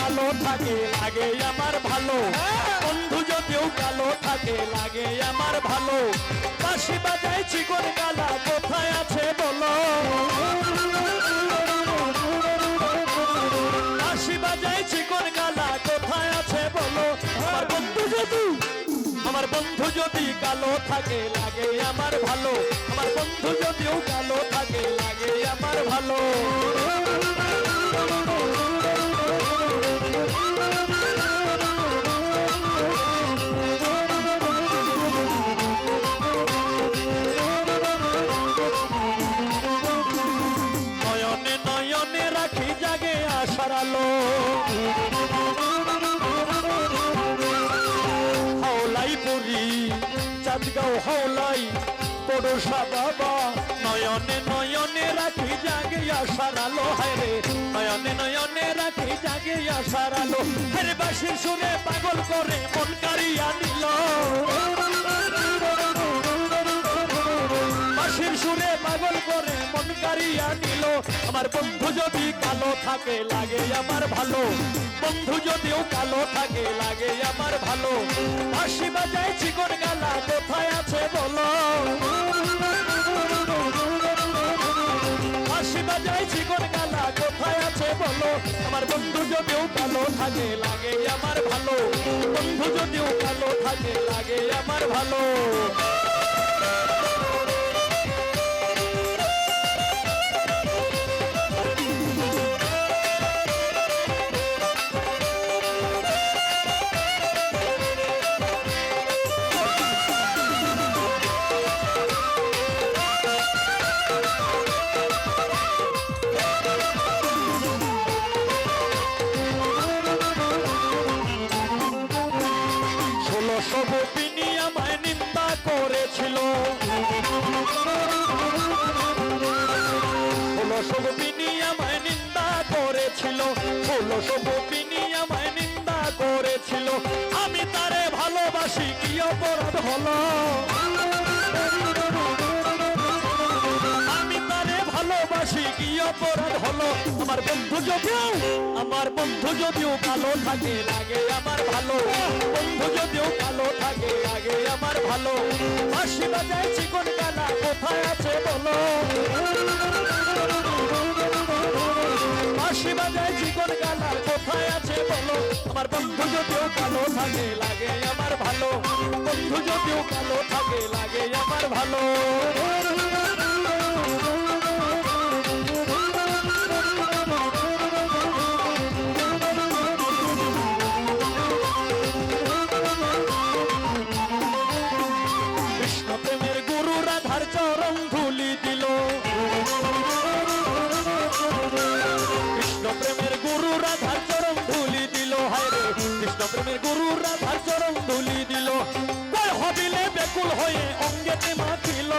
কালো থাকে, লাগে আমার ভালো। বন্ধু যদিও কালো থাকে, লাগে আমার ভালো। বাঁশি বাজায় চিকন গালা, কোথায় আছে বলো? বাঁশি বাজায় চিকন গালা, কোথায় আছে বলো? আমার বন্ধু যদি আমার বন্ধু যদি কালো থাকে, লাগে আমার ভালো। আমার বন্ধু যদিও কালো থাকে, লাগে আমার ভালো। চাঁদগাঁও হাওলাই পড়োশা বাবা নয়নে নয়নে রাখি জাগে আশার আলো নয়নে নয়নে রাখি জাগে আশার আলো হেরে বাসির সুরে পাগল করে মন কারিয়া নিল। বাঁশির সুরে পাগল করে মন কারিয়া নিল। আমার বন্ধু যদি কালো থাকে, লাগে আমার ভালো। বন্ধু যদিও কালো থাকে, লাগে আমার ভালো। বাঁশি বাজায় বলো, আমার বন্ধু যদিও ভালো থাকে, লাগে আমার ভালো। বন্ধু যদিও ভালো থাকে, লাগে আমার ভালো। করেছিল ষোলোশো গোপিনী আমায় নিন্দা করেছিল। ষোলোশো গোপিনী আমায় নিন্দা করেছিল। আমি তারে ভালোবাসি, কি অপরাধ হলো? আমি তারে ভালোবাসি, কি অপরাধ হলো আমার বন্ধু যদিও, আমার বন্ধু যদিও কালো থাকে, লাগে আমার ভালো। বন্ধু যদিও কালো থাকে, লাগে আমার ভালো। হাসি বাজায় চিকন গানা কোথায় আছে বলো? হাসি বাজায় চিকন গানা কোথায় আছে বলো? আমার বন্ধু যদিও কালো থাকে, লাগে আমার ভালো। বন্ধু যদিও কালো থাকে, লাগে আমার ভালো। হয়ে অঙ্গেতে মাখিল।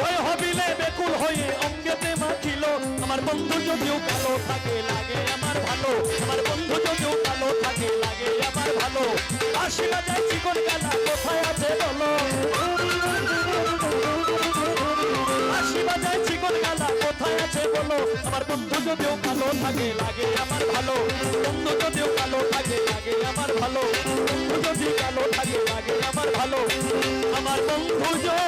কয় হবিলে বেকুল হয়ে অঙ্গেতে মাখিল। আমার বন্ধু যদিও কালো থাকে, লাগে আমার ভালো। আমার বন্ধু যদিও কালো থাকে, লাগে আমার ভালো। আশিরা যায় চিকন গালা কোথায় আছে বলো? আশি বাজায় চিকন গালা কোথায় আছে বলো? আমার বন্ধু যদিও কালো থাকে, লাগে আমার ভালো। বন্ধু যদিও কালো থাকে, লাগে আমার ভালো। বন্ধু যদি